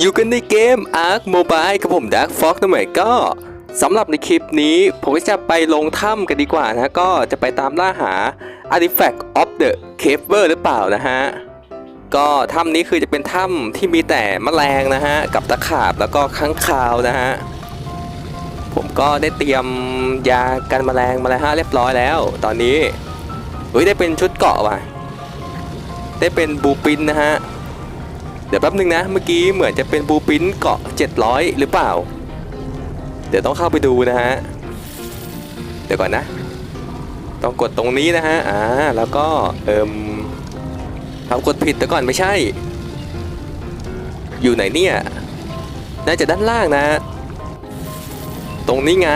อยู่กันในเกม Ark Mobile กับผม Dark Fox นะเหมยก็สำหรับในคลิปนี้ ผมก็จะไปลงถ้ำกันดีกว่านะก็จะไปตามล่าหา Artifact of the Caver หรือเปล่านะฮะ ก็ถ้ำนี้คือจะเป็นถ้ำที่มีแต่แมลงนะฮะ กับตะขาบแล้วก็ค้างคาวนะฮะ ผมก็ได้เตรียมยากันแมลงมาแล้วฮะเรียบร้อยแล้ว ตอนนี้เฮ้ยได้เป็นชุดเกาะว่ะ ได้เป็นบูปินนะฮะ ดี๋ยวแป๊บนึงนะ เมื่อกี้เหมือนจะเป็นบูปินเกาะ 700 หรือเปล่า เดี๋ยวต้องเข้าไปดูนะฮะ เดี๋ยวก่อนนะ ต้องกดตรงนี้นะฮะ อ่า แล้วก็ เอิมทำกดผิดแต่ก่อนไม่ใช่ อยู่ไหนเนี่ย น่าจะด้านล่างนะ ตรงนี้ไง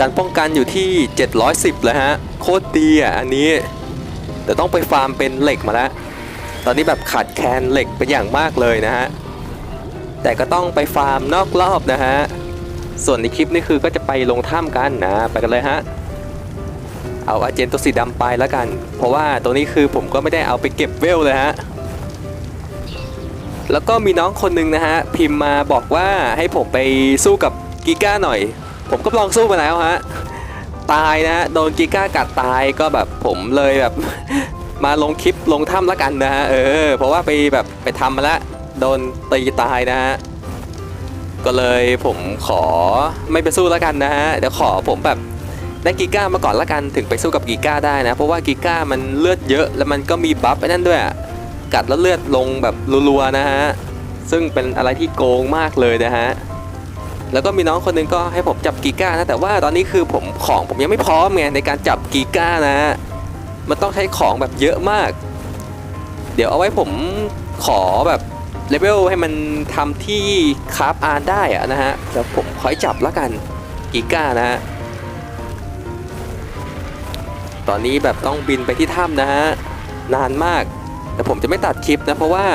การป้องกันอยู่ที่ 710เลยฮะ โคตรดีอะ อันนี้ แต่ต้องไปฟาร์มเป็นเหล็กมาแล้ว ตอนนี้แบบขาดแคลนเหล็กเป็นอย่างมากเลยนะฮะ แต่ก็ต้องไปฟาร์มนอกรอบนะฮะ ส่วนในคลิปนี้คือก็จะไปลงถ้ำกันนะ ไปกันเลยฮะ เอาอาเจนตัวสีดำไปแล้วกัน เพราะว่าตัวนี้คือผมก็ไม่ได้เอาไปเก็บเวลเลยฮะ แล้วก็มีน้องคนหนึ่งนะฮะ พิมพ์มาบอกว่าให้ผมไปสู้กับกิก้าหน่อย ผมก็ลองสู้มาแล้วฮะ ตายนะฮะ โดนกิก้ากัดตายก็แบบผมเลยแบบ มาลงคลิปลงถ้ำล้วกันนะฮะเออเพราะว่าไปแบบไปทำมาแล้วโดนตีตายนะฮะก็เลยผมขอไม่ไปสู้ล้วกันนะฮะเดี๋ยวขอผมแบบได้กีก้ามาก่อนละกันถึงไปสู้กับกีก้าได้นะ เพราะว่ากีก้ามันเลือดเยอะแล้วมันก็มีบัฟไอ้นั่นด้วยกัดแล้วเลือดลงแบบรัวๆนะฮะซึ่งเป็นอะไรที่โกงมากเลยนะฮะแล้วก็มีน้องคนหนึงก็ให้ผมจับกีก้านะแต่ว่าตอนนี้คือผมของผมยังไม่พร้อมไงในการจับกีก้านะฮะ มันต้องใช้ของแบบเยอะมาก เดี๋ยวเอาไว้ผมขอแบบเลเวลให้มันทำที่คราฟอาร์ได้อะนะฮะเดี๋ยวผมคอยจับแล้วกันกีก้านะฮะตอนนี้แบบต้องบินไปที่ถ้ำนะฮะนานมาก แต่ผมจะไม่ตัดคลิปนะเพราะว่า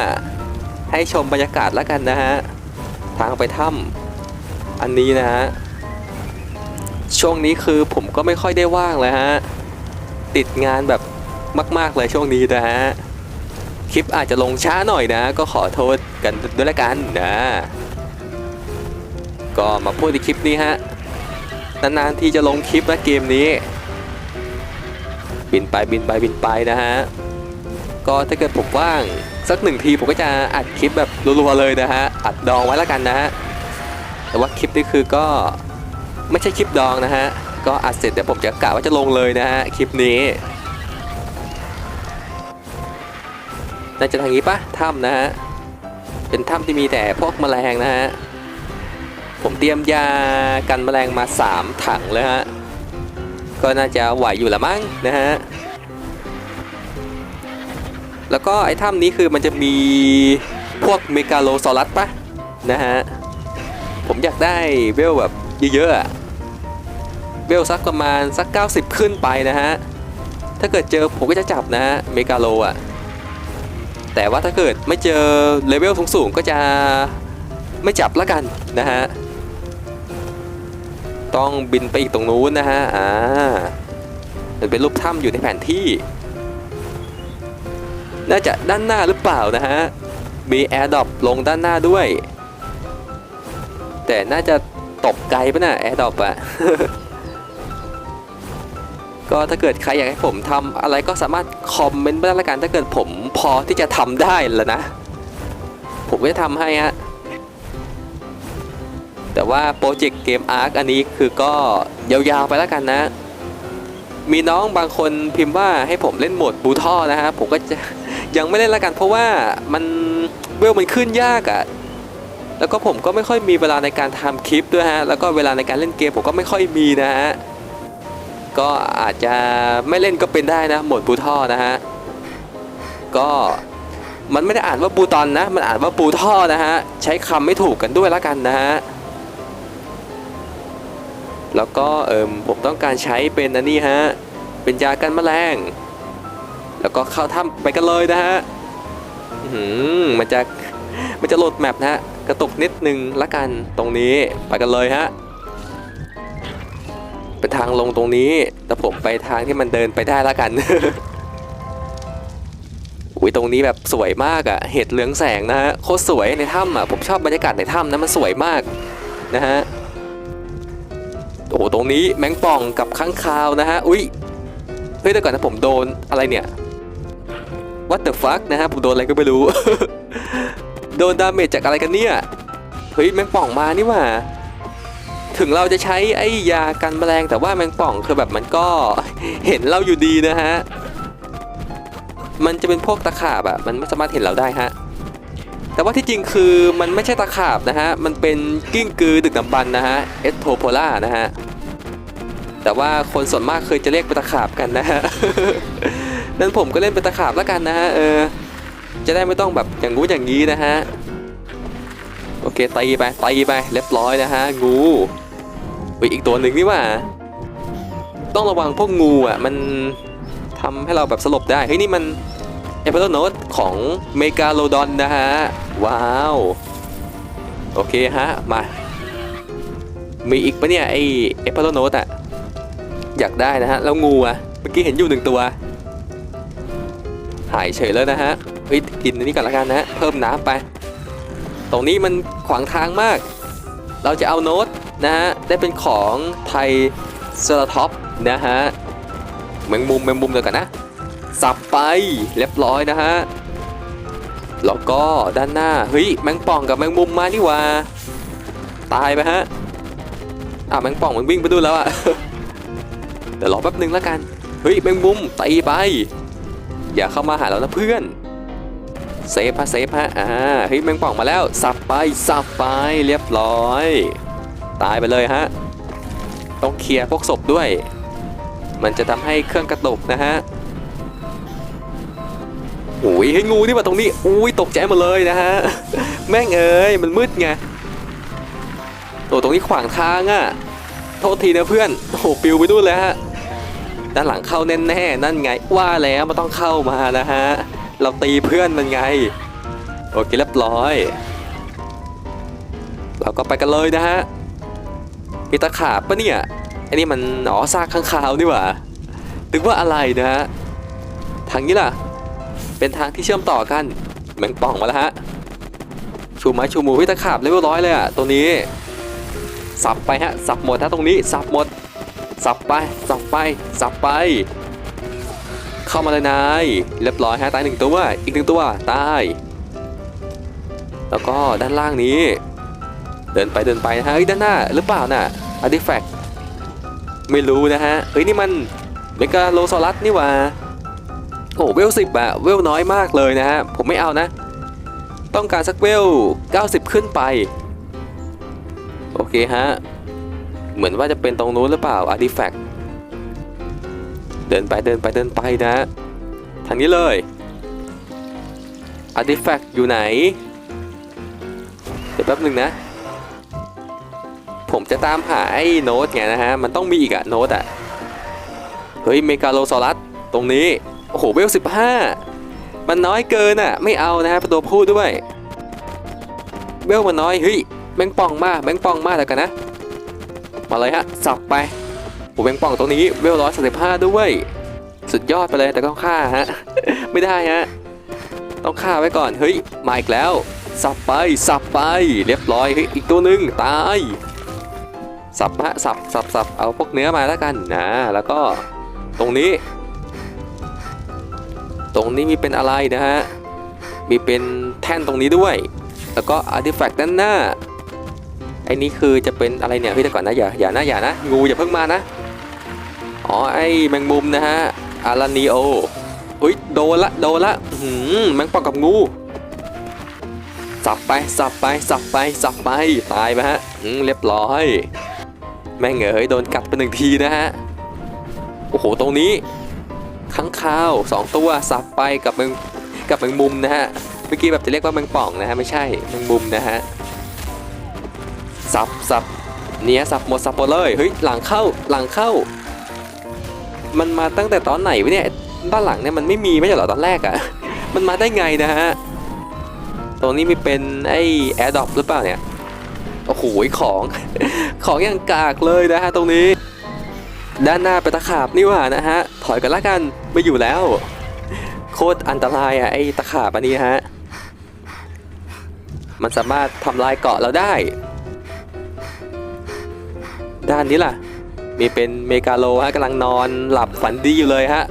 ให้ชมบรรยากาศแล้วกันนะฮะทางไปถ้ำอันนี้นะฮะช่วงนี้คือผมก็ไม่ค่อยได้ว่างเลยฮะ ติดงานแบบมาก ๆ เลยช่วงนี้นะฮะ คลิปอาจจะลงช้าหน่อยนะ ก็ขอโทษกันด้วยละกันนะ ก็มาพูดในคลิปนี้ฮะ นานๆที่จะลงคลิปนะเกมนี้ บินไปบินไปบินไปนะฮะ ก็ถ้าเกิดผมว่างสักหนึ่งทีผมก็จะอัดคลิปแบบรัวๆเลยนะฮะ อัดดองไว้แล้วกันนะฮะ แต่ว่าคลิปนี้คือก็ไม่ใช่คลิปดองนะฮะ ก็อัดเสร็จเดี๋ยวผมจะกะว่าจะลงเลยนะฮะคลิปนี้น่าจะทางนี้ปะถ้ำนะฮะเป็นถ้ำที่มีแต่พวกแมลงนะฮะผมเตรียมยากันแมลงมา 3 ถังเลยฮะก็น่าจะไหวอยู่ละมั้งนะฮะแล้วก็ไอ้ถ้ำนี้คือมันจะมีพวกเมกาโลซอรัสปะนะฮะผมอยากได้เวลแบบเยอะๆอะ เวลสักประมาณสัก 90 ขึ้นไปนะฮะ ถ้าเกิดเจอผมก็จะจับนะฮะเมกาโลอะ แต่ว่าถ้าเกิดไม่เจอเลเวลสูงๆก็จะไม่จับละกันนะฮะ ต้องบินไปอีกตรงนู้นนะฮะ อ่ามันเป็นรูปถ้ำอยู่ในแผนที่ น่าจะด้านหน้าหรือเปล่านะฮะ มีแอร์ดรอปลงด้านหน้าด้วย แต่น่าจะตกไกลปะน่ะแอร์ดรอปอะ ก็ถ้าเกิดใครอยากให้ผมทำอะไรก็สามารถคอมเมนต์ได้ละกันถ้าเกิดผมพอที่จะทำได้แล้วนะ ผมก็จะทำให้ฮะแต่ว่าโปรเจกต์เกมอาร์คอันนี้คือก็ยาวๆไปแล้วกันนะ มีน้องบางคนพิมพ์ว่าให้ผมเล่นโหมดบูท่อนะฮะผมก็จะยังไม่เล่นละกัน เพราะว่ามันเวลมันขึ้นยากอะ่ะแล้วก็ผมก็ไม่ค่อยมีเวลาในการทำคลิปด้วยฮะ แล้วก็เวลาในการเล่นเกมผมก็ไม่ค่อยมีนะฮะ ก็อาจจะไม่เล่นก็เป็นได้นะ หมดบูท่อนะฮะ ก็มันไม่ได้อ่านว่าบูตอนนะ มันอ่านว่าบูท่อนะฮะ ใช้คำไม่ถูกกันด้วยละกันนะฮะ แล้วก็เอิมผมต้องการใช้เป็นอันนี้ฮะ เป็นยากันแมลง แล้วก็เข้าถ้ำไปกันเลยนะฮะหือมันจะมันจะโหลดแมปนะฮะ กระตุกนิดนึงละกันตรงนี้ไปกันเลยฮะ เป็นทางลงตรงนี้ แต่ผมไปทางที่มันเดินไปได้ละกัน อุ้ยตรงนี้แบบสวยมากอะ่ะ เห็ดเหลืองแสงนะฮะ โคตรสวยในถ้ำอะ ผมชอบบรรยากาศในถ้ำนะมันสวยมากนะฮะ โอ้ตรงนี้แมงป่องกับข้างคาวนะฮะ อุ้ย เฮ้ยเดี๋ยวก่อนนะผมโดนอะไรเนี่ย What the fuck นะฮะผมโดนอะไรก็ไม่รู้ โดนดาเมจจากอะไรกันเนี่ย เฮ้ยแมงป่องมานี่ว่า ถึงเราจะใช้ไอ้ยากันแมลงแต่ว่าแมงป่องคือแบบมันก็เห็นเราอยู่ดีนะฮะ มันจะเป็นพวกตะขาบอะมันไม่สามารถเห็นเราได้ฮะ แต่ว่าที่จริงคือมันไม่ใช่ตะขาบนะฮะ มันเป็นกิ้งกือดึกดำบรรนะฮะเอสโทโพล่านะฮะ แต่ว่าคนส่วนมากเคยจะเรียกเป็นตะขาบกันนะฮะนั้นผมก็เล่นเป็นตะขาบแล้วกันนะฮะเออ จะได้ไม่ต้องแบบอย่างงู้อย่างงี้นะฮะโอเคตีไปตีไปเรียบร้อยนะฮะ งู อุ๊ยอีกตัวหนึ่งนี่ว่า ต้องระวังพวกงูอะ มันทำให้เราแบบสลบได้ เฮ้ยนี่มันเอเปโรโนตของเมกาโลดอนนะฮะ ว้าว โอเคฮะ มา มีอีกปะเนี่ยไอเอเปโรโนตอะ อยากได้นะฮะ แล้วงูอะ เมื่อกี้เห็นอยู่หนึ่งตัว หายเฉยแล้วนะฮะ เฮ้ยกินอันนี้ก่อนละกันนะฮะเพิ่มน้ำไป ตรงนี้มันขวางทางมาก เราจะเอาโน้ต นะฮะ ได้เป็นของไทยเซอร์ท็อปนะฮะแมงมุมแมงมุมเดียวกันนะ สับไปเรียบร้อยนะฮะ แล้วก็ด้านหน้า เฮ้ย แมงป่องกับแมงมุมมานี่ว่า ตายไปฮะ อะแมงป่องมันวิ่งไปดูแล้วอะเดี๋ยวรอแป๊บนึงแล้วกัน เฮ้ยแมงมุมตีไป อย่าเข้ามาหาเรานะเพื่อนเซฟฮะเซฟฮะอ่าเฮ้ยแมงป่องมาแล้ว สับไป สับไปเรียบร้อย ตายไปเลยฮะ ต้องเคลียร์พวกศพด้วย มันจะทำให้เครื่องกระตุกนะฮะโอ้ยให้งูนี่มาตรงนี้อุ้ยตกใจหมดเลยนะฮะ แม่งเอ้ยมันมืดไงโอ้ตรงนี้ขวางทางอะ่ะ โทษทีนะเพื่อนโอ้โหปิวไปนู่นเลยฮะด้านหลังเข้าแน่ๆนั่นไงว่าแล้วมันต้องเข้ามานะฮะ เราตีเพื่อนมันไง โอเคเรียบร้อย เราก็ไปกันเลยนะฮะ มีตะขาบปะเนี่ย อันนี้มันอ๋อซากข้างคาวนี่หว่านึกว่าอะไรนะฮะ ทางนี้ล่ะ เป็นทางที่เชื่อมต่อกันแมงป่องมาแล้วฮะ ชูไม้ชูมือวิตะขาบเลเวลร้อยเลยอะตัวนี้ สับไปฮะ สับหมดฮะตรงนี้ สับหมด สับไป สับไป สับไป เข้ามาเลยนาย เรียบร้อยฮะ ตายหนึ่งตัว อีกหนึ่งตัว ตาย แล้วก็ด้านล่างนี้ เดินไปเดินไปนะฮะเฮ้ยด้านหน้าหรือเปล่าน่ะอาร์ติแฟกต์ไม่รู้นะฮะเฮ้ยนี่มันเมกาโลซอรัสนี่หว่าโอ้เวลสิบอะเวลน้อยมากเลยนะฮะผมไม่เอานะ ต้องการสักเวล 90 ขึ้นไป โอเคฮะ เหมือนว่าจะเป็นตรงนู้นหรือเปล่าอาร์ติแฟกต์เดินไปเดินไปเดินไปนะ ทางนี้เลยอาร์ติแฟกต์อยู่ไหน เดี๋ยวแป๊บหนึ่งนะ ผมจะตามหาไอ้โน้ตไงนะฮะ มันต้องมีอีกอะโน้ตอะเฮ้ยเมกาโลซอรัสตรงนี้ โอ้โหเวลสิบห้ามันน้อยเกินอะไม่เอานะฮะเป็นตัวพูดด้วยเวลมันน้อยเฮ้ยแมงป่องมาแมงป่องมาแล้วกันนะมาเลยฮะสับไปโอ้แมงป่องตรงนี้เวลร้อยสสิบห้าด้วย สุดยอดไปเลยแต่ก็ต้องฆ่าฮะไม่ได้ฮะต้องฆ่าไว้ก่อนเฮ้ยมาอีกแล้วสับไปสับไปเรียบร้อยเฮ้ยอีกตัวหนึ่งตาย สับฮะสับสับสับเอาพวกเนื้อมาแล้วกันนะแล้วก็ตรงนี้ ตรงนี้มีเป็นอะไรนะฮะมีเป็นแท่นตรงนี้ด้วย แล้วก็อาร์ติแฟกต์ด้านหน้าไอ้นี่คือจะเป็นอะไรเนี่ยพี่แต่ก่อนนะอย่าอย่านะอย่านะงูอย่าเพิ่งมานะอ๋อไอ้แมงมุมนะฮะอารานีโออุ้ยโดนละโดนละหืมแมงปองกับงูสับไปสับไปสับไปสับไปตายไปฮะอืมเรียบร้อย แม่งเอ๋ยโดนกัดไปหนึ่งทีนะฮะ โอ้โห ตรงนี้ข้างคาวสองตัวสับไปกับแมงกับแมงมุมนะฮะ เมื่อกี้แบบจะเรียกว่าแมงป่องนะฮะไม่ใช่แมงมุมนะฮะสับสับเนี้ยสับหมดสับหมดเลยเฮ้ยหลังเข้าหลังเข้า มันมาตั้งแต่ตอนไหนวะเนี่ยด้านหลังเนี่ยมันไม่มีไม่ใช่เหรอตอนแรกอะมันมาได้ไงนะฮะตรงนี้มีเป็นไอ้แอร์ดรอปหรือเปล่าเนี่ย โอ้โหของ ของอย่างกากเลยนะฮะตรงนี้ ด้านหน้าเป็นตะขาบนี่หว่านะฮะ ถอยกันละกันไม่อยู่แล้ว โคตรอันตรายอะไอ้ตะขาบอันนี้ฮะ มันสามารถทำลายเกาะเราได้ ด้านนี้ล่ะ มีเป็นเมกาโลฮะกำลังนอนหลับฝันดีอยู่เลยฮะ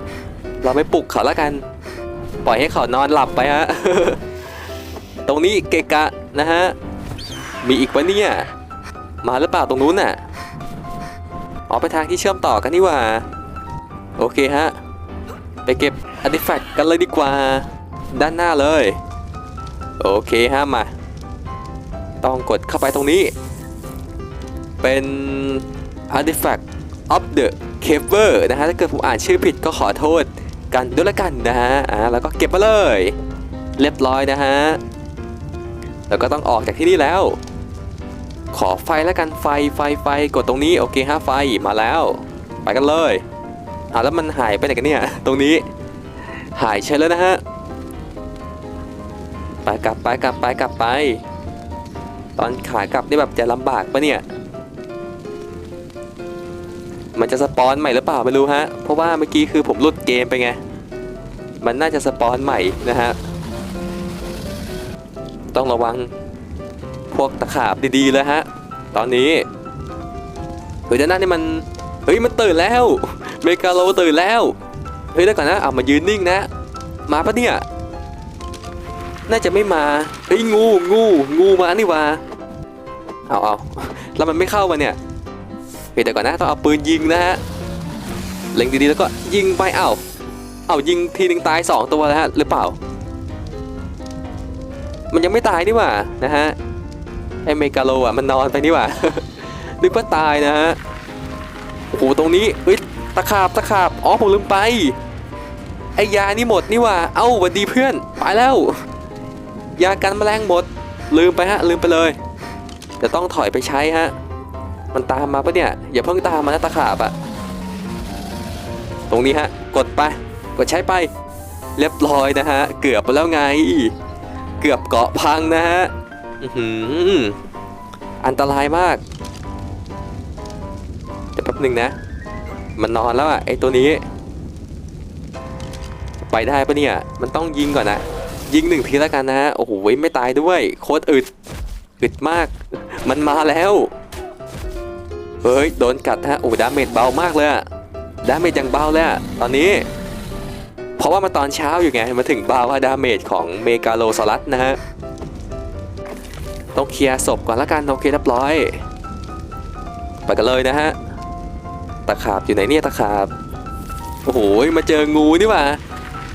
เราไม่ปลุกเขาล้วกัน ปล่อยให้เขานอนหลับไปฮะ ตรงนี้เกกะนะฮะ มีอีกปะเนี่ย มาหรือเปล่าตรงนู้นน่ะออกไปทางที่เชื่อมต่อกันนี่ว่า โอเคฮะ ไปเก็บอาร์ติแฟกต์กันเลยดีกว่า ด้านหน้าเลย โอเคฮะมา ต้องกดเข้าไปตรงนี้ เป็น Artifact of the Caver นะฮะ ถ้าเกิดผมอ่านชื่อผิดก็ขอโทษกันด้วยละกันนะฮะ อ่า แล้วก็เก็บมาเลย เรียบร้อยนะฮะ แล้วก็ต้องออกจากที่นี่แล้ว ขอไฟแล้วกันไฟไฟไฟกดตรงนี้โอเคฮะไฟมาแล้ว ไปกันเลยอ่าแล้วมันหายไปไหนกันเนี่ยตรงนี้ หายใช่แล้วนะฮะไปกลับไปกลับไปกลับไป ตอนขากลับนี่แบบจะลำบากปะเนี่ย มันจะสปอนใหม่หรือเปล่าไม่รู้ฮะ เพราะว่าเมื่อกี้คือผมลุดเกมไปไง มันน่าจะสปอนใหม่นะฮะ ต้องระวัง พวกตะขาบดีๆเลยฮะ ตอนนี้เฮ้ยด้านหน้านี่มัน เฮ้ยมันตื่นแล้ว เมกาโลตื่นแล้ว เฮ้ยเดี๋ยวก่อนนะเอามายืนนิ่งนะ มาปะเนี่ย น่าจะไม่มา เฮ้ยงูงูงูมานี่วาเอาเอาแล้วมันไม่เข้ามาเนี่ยเฮ้ยเดี๋ยวก่อนนะต้องเอาปืนยิงนะฮะ เล็งดีๆแล้วก็ยิงไปเอ้าเอายิงทีหนึ่งตายสองตัวแล้วฮะหรือเปล่า มันยังไม่ตายนี่หว่านะฮะ ไอเมกาโลอะมันนอนไปนี่หว่านึกว่าตายนะฮะโอ้โหตรงนี้เฮ้ยตะขาบตะขาบอ๋อผมลืมไปไอยานี่หมดนี่ว่า เอ้าวันดีเพื่อน ไปแล้ว ยากันแมลงหมด ลืมไปฮะ ลืมไปเลยจะต้องถอยไปใช้ฮะ มันตามมาปะเนี่ย อย่าเพิ่งตามมานะตะขาบอะตรงนี้ฮะ กดไป กดใช้ไป เรียบร้อยนะฮะ เกือบไปแล้วไง เกือบเกาะพังนะฮะ อันตรายมาก เดี๋ยวแป๊บหนึ่งนะ มันนอนแล้วอะไอตัวนี้ ไปได้ปะเนี่ย มันต้องยิงก่อนนะ ยิงหนึ่งทีแล้วกันนะฮะ โอ้โหไม่ตายด้วย โคตรอึด อึดมาก มันมาแล้ว เฮ้ย โดนกัดฮะ โอ้ดาเมจเบามากเลยอะดาเมจยังเบาเลยอะตอนนี้ เพราะว่ามาตอนเช้าอยู่ไง มาถึงเบาว่าดาเมจของเมกาโลซอรัสนะฮะ ต้องเคลียร์ศพก่อนละกันโอเคเรียบร้อย ไปกันเลยนะฮะ ตะขาบอยู่ไหนเนี่ยตะขาบ โอ้โห มาเจองูนี่ว่า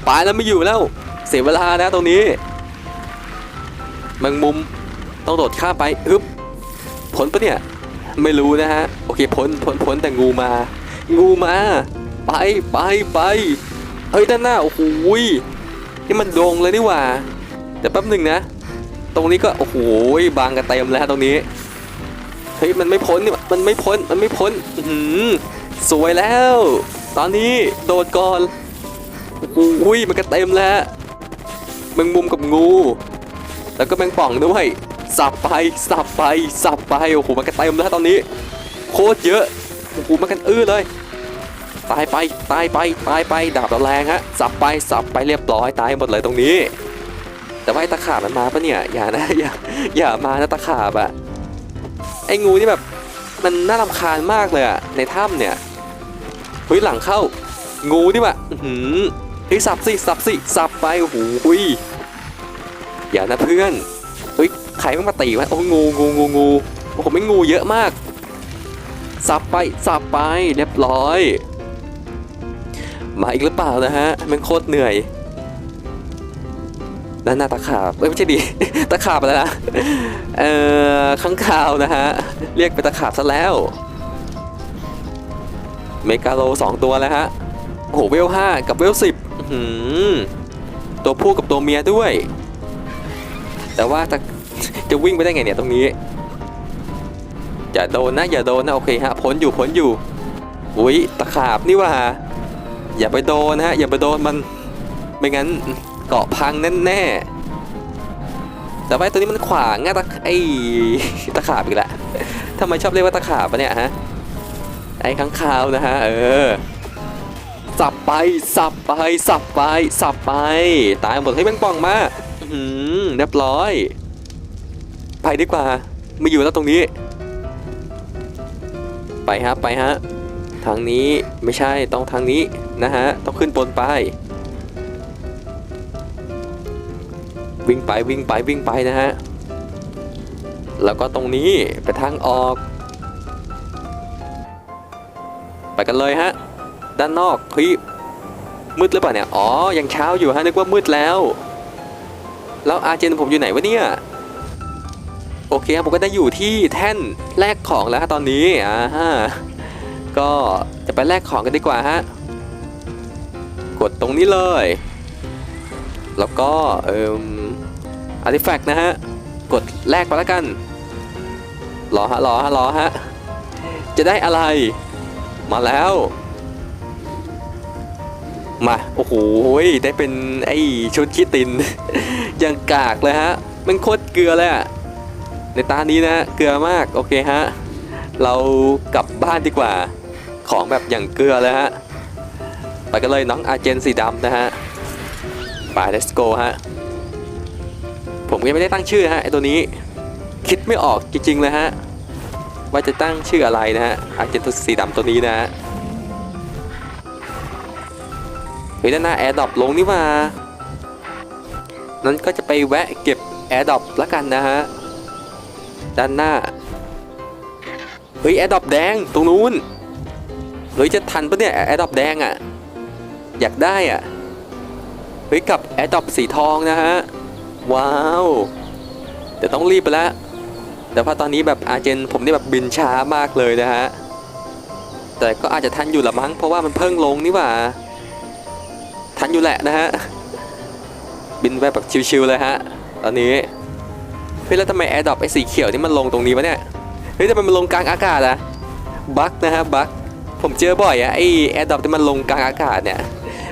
ปลาแล้วไม่อยู่แล้ว เสียเวลานะตรงนี้แมงมุมต้องโดดข้ามไปฮึบพ้นปะเนี่ย ไม่รู้นะฮะ โอเคพ้นพ้นพ้นแต่งูมา งูมา ไปไปไปเฮ้ยด้านหน้า โอ้โหนี่มันโดงเลยนี่ว่าเดี๋ยวแป๊บหนึ่งนะ ตรงนี้ก็โอ้โหบางกันเต็มแล้วตรงนี้เฮ้ยมันไม่พ้นนี่มันไม่พ้นมันไม่พ้นอื้อหือสวยแล้ว ตอนนี้โดดก่อนโอ้ยมันก็เต็มแล้วแมงมุมกับงู แล้วก็แมงป่องด้วยสับไปสับไปสับไปโอ้โหมันก็เต็มแล้วตอนนี้ โคตรเยอะโอ้โหมันกันอื้อเลยตายไปตายไปตายไปดาบแรงฮะสับไปสับไปเรียบร้อยตายหมดเลยตรงนี้ แต่ว่าไอ้ตะขาบมันมาปะเนี่ย อย่านะ อย่า อย่ามานะตะขาบอะไอ้งูนี่แบบ มันน่ารำคาญมากเลยอะในถ้ำเนี่ยเฮ้ยหลังเข้า งูนี่ว่ะหือเฮ้ยสับสิสับสิสับไปโอ้โหอย่านะเพื่อนเฮ้ยใครมันมาตีวะโอ้งูงูงูงูโอ้โหไม่งูเยอะมาก สับไปสับไปเรียบร้อย มาอีกหรือเปล่านะฮะมันโคตรเหนื่อย ด้านหน้าตะขาบเอ้ยไม่ใช่ดิ ตะขาบอะไรนะเอ่อข้างคาวนะฮะ เรียกเป็นตะขาบซะแล้ว เมกาโลสองตัวแล้วฮะโอ้โหเวลห้ากับเวลสิบตัวผู้กับตัวเมียด้วย แต่ว่าจะจะวิ่งไปได้ไงเนี่ยตรงนี้ อย่าโดนนะ อย่าโดนนะโอเคฮะพ้นอยู่พ้นอยู่อุ้ยตะขาบนี่ว่า อย่าไปโดนนะฮะอย่าไปโดนมันไม่งั้น เกาะพังแน่ๆแต่ว่าไอ้ตัวนี้มันขวางง่ะตะไอ้ตะขาบอีกแล้วทำไมชอบเรียกว่าตะขาบปะเนี่ยฮะไอ้ข้างคาวนะฮะเออสับไปสับไปสับไปสับไปตายหมดให้แมงป่องมาอื้อหือเรียบร้อย ไปดีกว่าไม่อยู่แล้วตรงนี้ ไปฮะไปฮะทางนี้ไม่ใช่ต้องทางนี้นะฮะต้องขึ้นบนไป วิ่งไปวิ่งไปวิ่งไปนะฮะ แล้วก็ตรงนี้ไปทางออก ไปกันเลยฮะ ด้านนอกเฮ้ยมืดหรือเปล่าเนี่ย อ๋อ ยังเช้าอยู่ฮะ นึกว่ามืดแล้ว แล้วอาเจนผมอยู่ไหนวะเนี่ย โอเคครับผมก็ได้อยู่ที่แท่นแลกของแล้วฮะตอนนี้ อ่าฮะ ก็จะไปแลกของกันดีกว่าฮะ กดตรงนี้เลย แล้วก็เอม อาร์ติแฟกต์นะฮะ กดแลกไปแล้วกันรอฮะรอฮะรอฮะ จะได้อะไร มาแล้ว มา โอ้โห ได้เป็นไอ้ชุดขี้ติน ยังกากเลยฮะ มันโคตรเกลือเลยอะในตานี้นะเกลือมาก โอเคฮะ เรากลับบ้านดีกว่า ของแบบอย่างเกลือเลยฮะ ไปกันเลยน้องอาเจนสีดำนะฮะ ไป let's go ฮะ ผมยังไม่ได้ตั้งชื่อฮะไอตัวนี้คิดไม่ออกจริงๆเลยฮะว่าจะตั้งชื่ออะไรนะฮะอาเจนตัวสีดำตัวนี้นะฮะเฮ้ยด้านหน้าแอร์ดรอปลงนี่มา นั้นก็จะไปแวะเก็บแอร์ดรอปละกันนะฮะ ด้านหน้า เฮ้ยแอร์ดรอปแดงตรงนู้นเฮ้ยจะทันปะเนี่ยแอร์ดรอปแดงอะ อยากได้อะ เฮ้ยกับแอร์ดรอปสีทองนะฮะ ว้าวเดี๋ยวต้องรีบไปแล้ว แต่พอตอนนี้แบบอาเจนผมนี่แบบบินช้ามากเลยนะฮะ แต่ก็อาจจะทันอยู่ละมั้งเพราะว่ามันเพิ่งลงนี่หว่า ทันอยู่แหละนะฮะ บินแบบชิวๆเลยฮะ ตอนนี้เฮ้ยแล้วทำไมแอร์ดรอปไอ้สีเขียวนี่มันลงตรงนี้วะเนี่ย เฮ้ยทำไมมันลงกลางอากาศอะบั๊กนะฮะบั๊กผมเจอบ่อยอะไอ้แอร์ดรอปที่มันลงกลางอากาศเนี่ย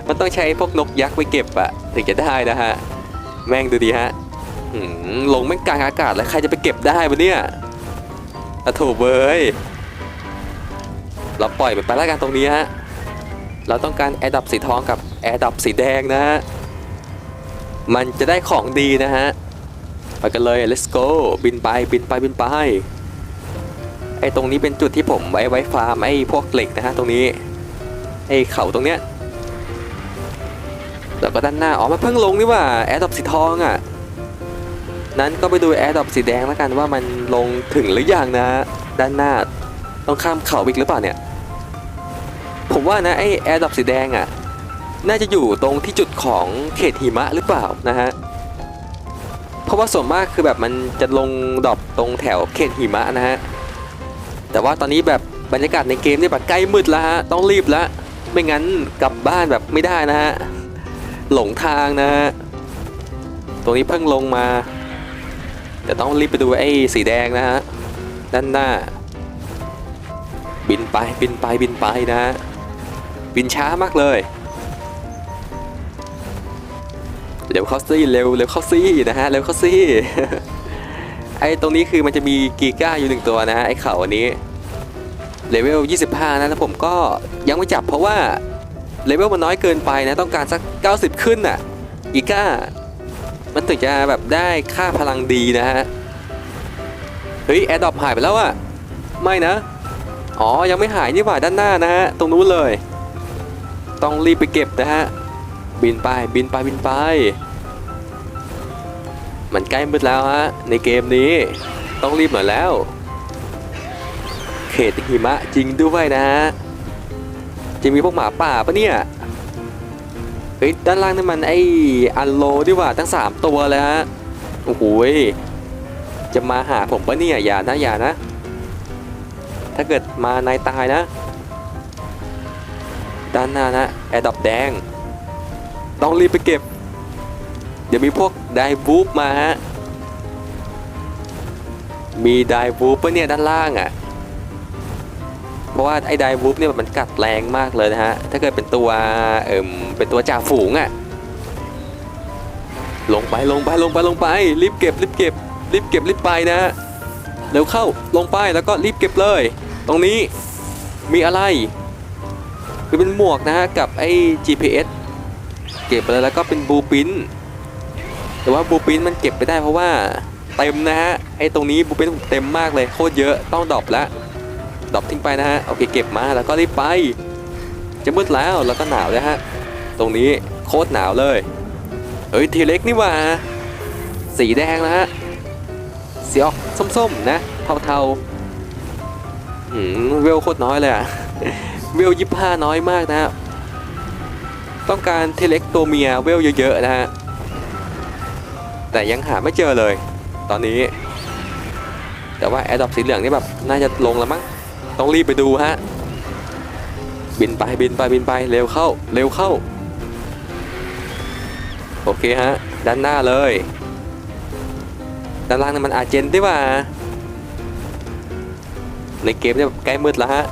มันต้องใช้พวกนกยักษ์ไปเก็บอะถึงจะได้นะฮะ แม่งดูดีฮะลงแม่งกลางอากาศแล้วใครจะไปเก็บได้วะเนี่ยอะโถเบยเราปล่อยไปไปแล้วกันตรงนี้ฮะ เราต้องการแอร์ดับสีทองกับแอร์ดับสีแดงนะฮะ มันจะได้ของดีนะฮะ ไปกันเลย let's go บินไปบินไปบินไป ไอ้ตรงนี้เป็นจุดที่ผมไว้ไว้ฟาร์มไอ้พวกเหล็กนะฮะตรงนี้ ไอ้เขาตรงเนี้ย แล้วก็ด้านหน้าอ๋อมันเพิ่งลงนี่ว่าแอร์ดอปสีทองอะ นั้นก็ไปดูแอร์ดอปสีแดงแล้วกันว่ามันลงถึงหรือยังนะ ด้านหน้าต้องข้ามเขาอีกหรือเปล่าเนี่ย ผมว่านะไอแอร์ดอปสีแดงอะ น่าจะอยู่ตรงที่จุดของเขตหิมะหรือเปล่านะฮะ เพราะว่าส่วนมากคือแบบมันจะลงดรอปตรงแถวเขตหิมะนะฮะ แต่ว่าตอนนี้แบบบรรยากาศในเกมเนี่ยแบบใกล้มืดแล้วฮะ ต้องรีบแล้ว ไม่งั้นกลับบ้านแบบไม่ได้นะฮะ หลงทางนะฮะตรงนี้เพิ่งลงมา แต่ต้องรีบไปดูไอ้สีแดงนะฮะด้านหน้า บินไปบินไปบินไปนะฮะบินช้ามากเลยเร็วเข้าซี่เร็วเร็วเข้าซี่นะฮะเร็วเข้าซี่ไอ้ตรงนี้คือมันจะมีกีก้าอยู่หนึ่งตัวนะฮะไอ้เขาอันนี้เลเวล25 นะแล้วผมก็ยังไม่จับเพราะว่า เลเวลมันน้อยเกินไปนะต้องการสัก 90 ขึ้นน่ะกีก้า มันถึงจะแบบได้ค่าพลังดีนะฮะ เฮ้ยแอร์ดอปหายไปแล้วอะไม่นะ อ๋อ ยังไม่หายนี่หว่าด้านหน้านะฮะ ตรงนู้นเลย ต้องรีบไปเก็บนะฮะ บินไปบินไปบินไป มันใกล้มืดแล้วฮะ ในเกมนี้ ต้องรีบหน่อยแล้ว เขตหิมะจริงด้วยนะฮะ จะมีพวกหมาป่าปะเนี่ย เฮ้ย ด้านล่างนี่มันไออันโลดีกว่าตั้ง 3 ตัวเลยฮะ โอ้โหยจะมาหาผมปะเนี่ย อย่านะ อย่านะ ถ้าเกิดมานายตายนะ ด้านหน้านะแอร์ดรอปแดง ต้องรีบไปเก็บ เดี๋ยวมีพวกไดวูฟมาฮะ มีไดวูฟปะเนี่ยด้านล่างอะ่ะ ราะว่าไอ้ไดวูฟเนี่ยมันกัดแรงมากเลยนะฮะ ถ้าเกิดเป็นตัวเอ่มเป็นตัวจ่าฝูงอะ่ะ ลงไปลงไปลงไปลงไป รีบเก็บรีบเก็บรีบเก็บรีบไปนะฮะเร็วเข้าลงไปแล้วก็รีบเก็บเลย ตรงนี้มีอะไรคือเป็นหมวกนะฮะกับไอ้ GPS เก็บไปแล้วแล้วก็เป็นบูปินแต่ว่าบูปินมันเก็บไปได้เพราะว่าเต็มนะฮะไอ้ตรงนี้บูปินเต็มมากเลยโคตรเยอะต้องดรอปละ ดรอปทิ้งไปนะฮะโอเคเก็บมาแล้วก็รีบไป จะมืดแล้วแล้วก็หนาวเลยฮะตรงนี้โคตรหนาวเลยเอ้ยทีเล็กนี่ว่า สีแดงนะฮะสีออกส้มๆนะเทาๆหืมเวลโคตรน้อยเลยอะเวลยี่ห้าน้อยมากนะฮะต้องการเทเล็กตัวเมียเวลเยอะๆนะฮะแต่ยังหาไม่เจอเลย ตอนนี้ แต่ว่าแอดดอปสีเหลืองนี่แบบน่าจะลงแล้วมั้ง ต้องรีบไปดูฮะ บินไปบินไปบินไปเร็วเข้าเร็วเข้า โอเคฮะ ด้านหน้าเลย ด้านล่างนี่มันอาเจนได้ว่าในเกมเนี่ยใกล้มืดแล้วฮะ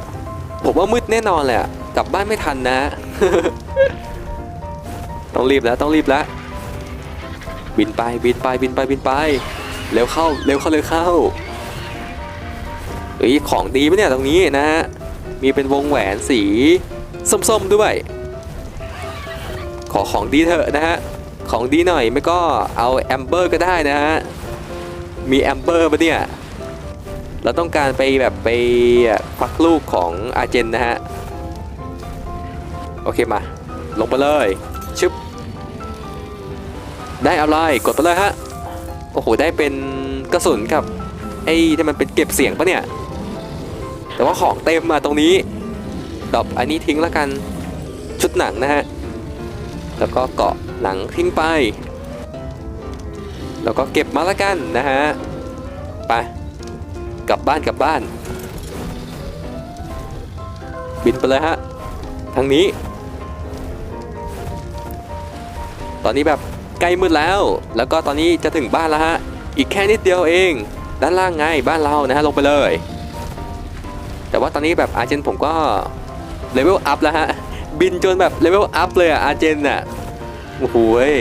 ผมว่ามืดแน่นอนเละกลับบ้านไม่ทันนะ ต้องรีบแล้วต้องรีบแล้ว บินไปบินไปบินไปบินไป เร็วเข้าเร็วเข้าเร็วเข้า เฮ้ยของดีปะเนี่ยตรงนี้นะฮะมีเป็นวงแหวนสีส้มๆด้วย ขอของดีเถอะนะฮะของดีหน่อยไม่ก็เอาแอมเบอร์ก็ได้นะฮะมีแอมเบอร์ปะเนี่ยเราต้องการไปแบบไปฟักลูกของอาเจนนะฮะโอเคมา ลงไปเลยชึบได้อะไรกดไปเลยฮะโอ้โหได้เป็นกระสุนกับไอ้ที่มันเป็นเก็บเสียงปะเนี่ย แต่ว่าของเต็มมาตรงนี้ดรอปอันนี้ทิ้งแล้วกันชุดหนังนะฮะ แล้วก็เกาะหนังทิ้งไป แล้วก็เก็บมาแล้วกันนะฮะ ไป กลับบ้านกลับบ้าน บินไปเลยฮะ ทางนี้ ตอนนี้แบบใกล้มืดแล้ว แล้วก็ตอนนี้จะถึงบ้านแล้วฮะ อีกแค่นิดเดียวเอง ด้านล่างไงบ้านเรานะฮะ ลงไปเลย แต่ว่าตอนนี้แบบอาเจนผมก็เลเวลอัพแล้วฮะ บินจนแบบเลเวลอัพเลยอะอาเจนอะโอ้โหย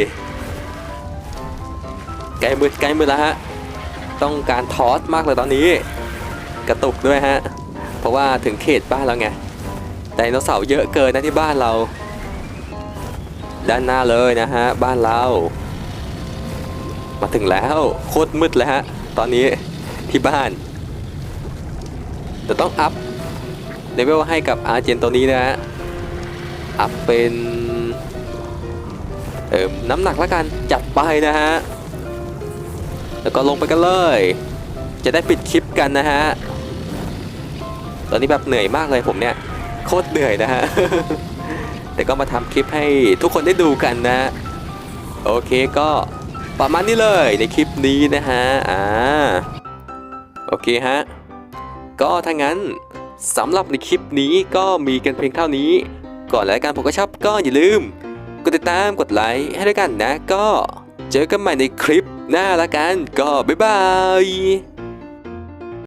ใกลมืดใกลมืดแล้วฮะ ต้องการทอสมากเลยตอนนี้ กระตุกด้วยฮะ เพราะว่าถึงเขตบ้านแล้วไงไดโนเสาร์เยอะเกินนะที่บ้านเรา ด้านหน้าเลยนะฮะ บ้านเรา มาถึงแล้วโคตรมืดเลยฮะ ตอนนี้ที่บ้าน จะต้องอัพเลเวลให้กับอาร์เจนตัวนี้นะฮะ อัพเป็นเอิมน้ำหนักล้วกันจัดไปนะฮะ แล้วก็ลงไปกันเลย จะได้ปิดคลิปกันนะฮะ ตอนนี้แบบเหนื่อยมากเลยผมเนี่ย โคตรเหนื่อยนะฮะ แต่ก็มาทำคลิปให้ทุกคนได้ดูกันนะ โอเคก็ประมาณนี้เลยในคลิปนี้นะฮะ อ่า โอเคฮะ ก็ถ้างั้นสำหรับในคลิปนี้ก็มีกันเพียงเท่านี้ ก่อนแล้วกันผมก็ชอบก็อย่าลืม กดติดตามกดไลค์ให้ด้วยกันนะ ก็เจอกันใหม่ในคลิปหน้าละกันก็บ๊ายบาย